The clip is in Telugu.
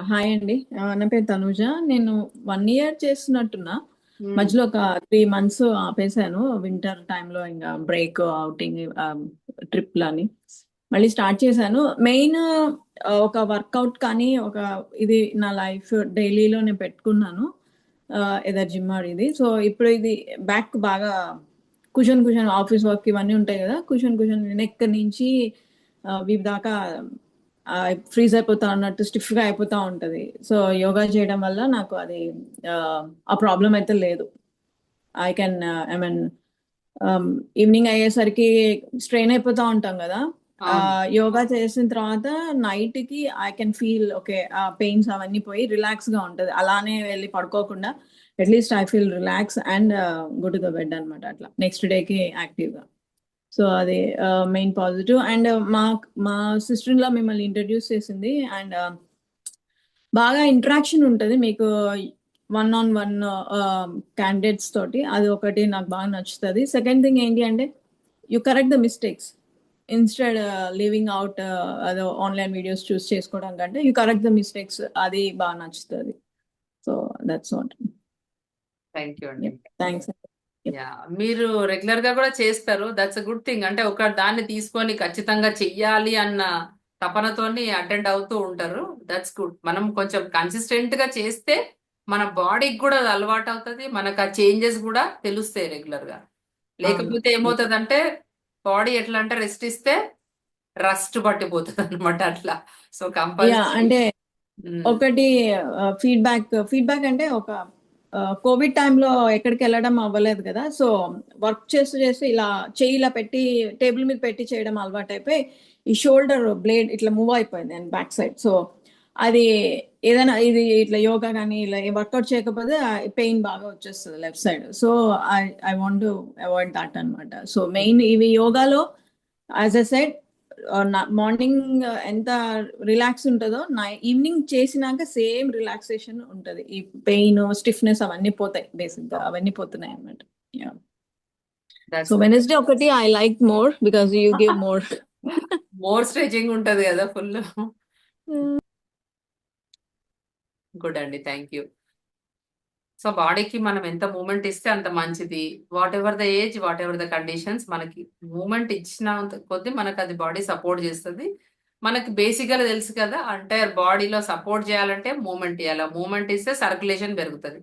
హాయ్ అండి. నా పేరు తనుజ. నేను వన్ ఇయర్ చేస్తున్నట్టున్నా. మధ్యలో ఒక త్రీ మంత్స్ ఆపేసాను వింటర్ టైంలో ఇంకా బ్రేక్ అవుటింగ్ ట్రిప్ అని మళ్ళీ స్టార్ట్ చేశాను. మెయిన్ ఒక వర్కౌట్ కానీ ఒక ఇది నా లైఫ్ డైలీలో నేను పెట్టుకున్నాను. ఏదో జిమ్ ఇది. సో ఇప్పుడు ఇది బ్యాక్ బాగా కుషన్ కుషన్ ఆఫీస్ వర్క్ ఇవన్నీ ఉంటాయి కదా. కుషన్ కుషన్ నెక్ నుంచి వీపు దాకా ఫ్రీజ్ అయిపోతా ఉన్నట్టు స్టిఫ్గా అయిపోతా ఉంటది. సో యోగా చేయడం వల్ల నాకు అది ఆ, ప్రాబ్లం అయితే లేదు. I can I mean evening అయ్యేసరికి స్ట్రెయిన్ అయిపోతా ఉంటాం కదా. యోగా చేసిన తర్వాత నైట్కి ఐ కెన్ ఫీల్ ఓకే ఆ పెయిన్స్ అవన్నీ పోయి రిలాక్స్గా ఉంటది. అలానే వెళ్ళి పడుకోకుండా at least I feel relax and go to the bed అనమాట అట్లా. నెక్స్ట్ డేకి యాక్టివ్గా. సో అది మెయిన్ పాజిటివ్ అండ్ మా మా సిస్టర్ లా మిమ్మల్ని ఇంట్రడ్యూస్ చేసింది. అండ్ బాగా ఇంటరాక్షన్ ఉంటుంది. మీకు వన్ ఆన్ వన్ క్యాండిడేట్స్ తోటి. అది ఒకటి నాకు బాగా నచ్చుతుంది. సెకండ్ థింగ్ ఏంటి అంటే you correct the mistakes instead living out అదో ఆన్లైన్ వీడియోస్ చూస్ చేసుకోవడం కంటే యు కరెక్ట్ ద మిస్టేక్స్ అది బాగా నచ్చుతుంది. So that's what thank you అండి. Thanks yeah. మీరు రెగ్యులర్గా కూడా చేస్తారు. దట్స్ అ గుడ్ థింగ్ అంటే ఒక దాన్ని తీసుకొని ఖచ్చితంగా చెయ్యాలి అన్న తపనతోని అటెండ్ అవుతూ ఉంటారు. దట్స్ గుడ్ మనం కొంచెం కన్సిస్టెంట్గా చేస్తే మన బాడీకి కూడా అది అలవాటు అవుతుంది. మనకు ఆ చేంజెస్ కూడా తెలుస్తాయి రెగ్యులర్గా. లేకపోతే ఏమవుతుందంటే బాడీ ఎట్లా అంటే రెస్ట్ ఇస్తే రస్ట్ పట్టిపోతుంది అనమాట అట్లా సో కంపల్సరీ అంటే ఒకటి ఫీడ్బ్యాక్ ఫీడ్బ్యాక్ అంటే ఒక కోవిడ్ టైంలో ఎక్కడికి వెళ్ళడం అవ్వలేదు కదా. సో వర్క్ చేస్తూ చేస్తూ ఇలా చేయి ఇలా పెట్టి టేబుల్ మీద పెట్టి చేయడం అలవాటు అయిపోయి ఈ షోల్డర్ బ్లేడ్ ఇట్లా మూవ్ అయిపోయింది అండ్ బ్యాక్ సైడ్. సో అది ఏదైనా ఇది ఇట్లా యోగా కానీ ఇలా వర్కౌట్ చేయకపోతే పెయిన్ బాగా వచ్చేస్తుంది left side. So I I want to avoid that అనమాట సో మెయిన్ ఇవి యోగాలో యాజ్ అ సైడ్ మార్నింగ్ ఎంత రిలాక్స్ ఉంటుందో నా ఈవినింగ్ చేసినాక సేమ్ రిలాక్సేషన్ ఉంటది. ఈ పెయిన్ స్టిఫ్నెస్ అవన్నీ పోతాయి బేసిక్గా అవన్నీ పోతున్నాయి అన్నమాట. సో వెనస్డే ఒకటి I like more because you give more more stretching ఉంటది కదా ఫుల్ గుడ్ అండి థ్యాంక్ యూ సో బాడీకి మనం ఎంత మూమెంట్ ఇస్తే అంత మంచిది. Whatever the age whatever the conditions మనకి మూమెంట్ ఇచ్చిన కొద్ది మనకు అది బాడీ సపోర్ట్ చేస్తుంది. మనకి బేసిక్గా తెలుసు కదా అంటే బాడీలో సపోర్ట్ చేయాలంటే మూమెంట్ ఇవ్వాలి మూమెంట్ ఇస్తే సర్క్యులేషన్ పెరుగుతుంది.